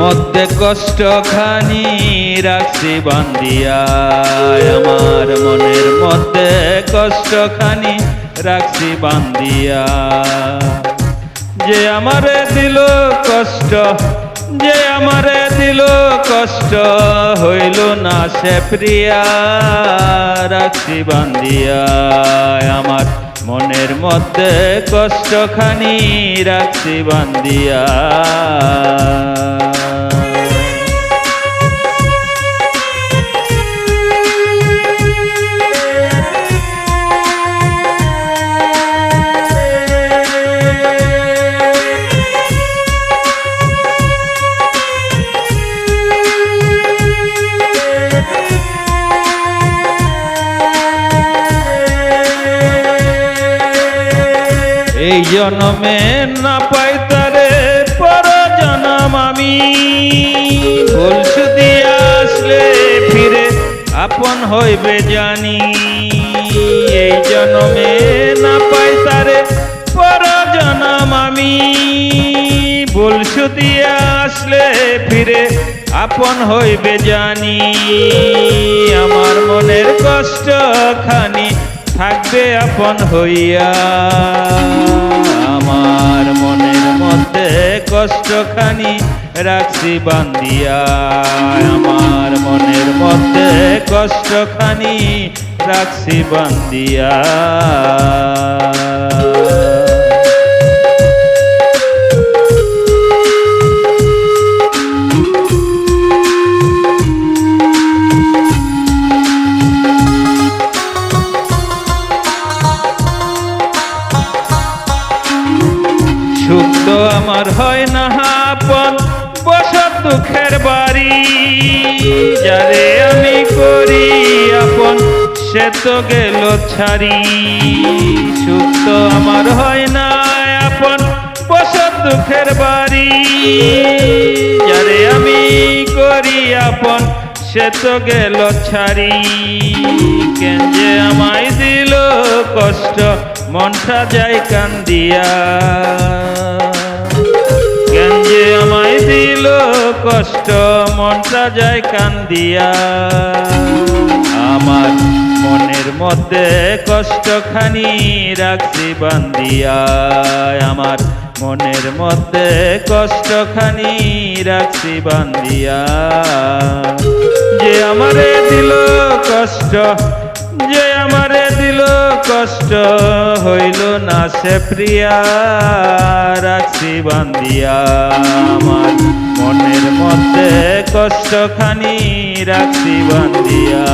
মধ্যে কষ্ট খানি রাখছি বান্দিয়া আমার মনের মধ্যে কষ্ট খানি রাখছি বান্দিয়া যে আমারে দিল কষ্ট, যে আমারে দিল কষ্ট, হইল না সে প্রিয়া, রাখছি বান্দিয়া আমার মনের মধ্যে কষ্ট খানি রাখছি বান্দিয়া এই জনমে না পাই তারে পর জনম আমি। ভুল আসলে ফিরে আপন হইবে জানি। এই জনমে না পাই তারে পর জনম আমি। ভুল আসলে ফিরে আপন হইবে জানি। আমার মনের কষ্ট থাকবে আপন হইয়া, আমার মনের মধ্যে কষ্টখানি রাখছি বান্দিয়া আমার মনের মধ্যে কষ্টখানি রাখছি বান্দিয়া সুখ তো আমার হয় না আপন, বসত দুঃখের বাড়ি। যারে আমি করি আপন, সে তো গেল ছাড়ি। সুখ তো আমার হয় না আপন, বসত দুঃখের বাড়ি। যারে আমি করি আপন, সে তো গেল ছাড়ি। কেন যে আমায় দিল কষ্ট মনটা যায় কান্দিয়া কেন যে আমায় দিল কষ্ট, মনটা যায় কান্দিয়া আমার মনের মধ্যে কষ্টখানি রাখছি বান্দিয়া আমার মনের মধ্যে কষ্টখানি রাখছি বান্দিয়া যে আমারে দিল কষ্ট কষ্ট হইল না সে প্রিয়া? রাখছি বান্দিয়া আমার মনের মধ্যে কষ্টখানি রাখছি বান্দিয়া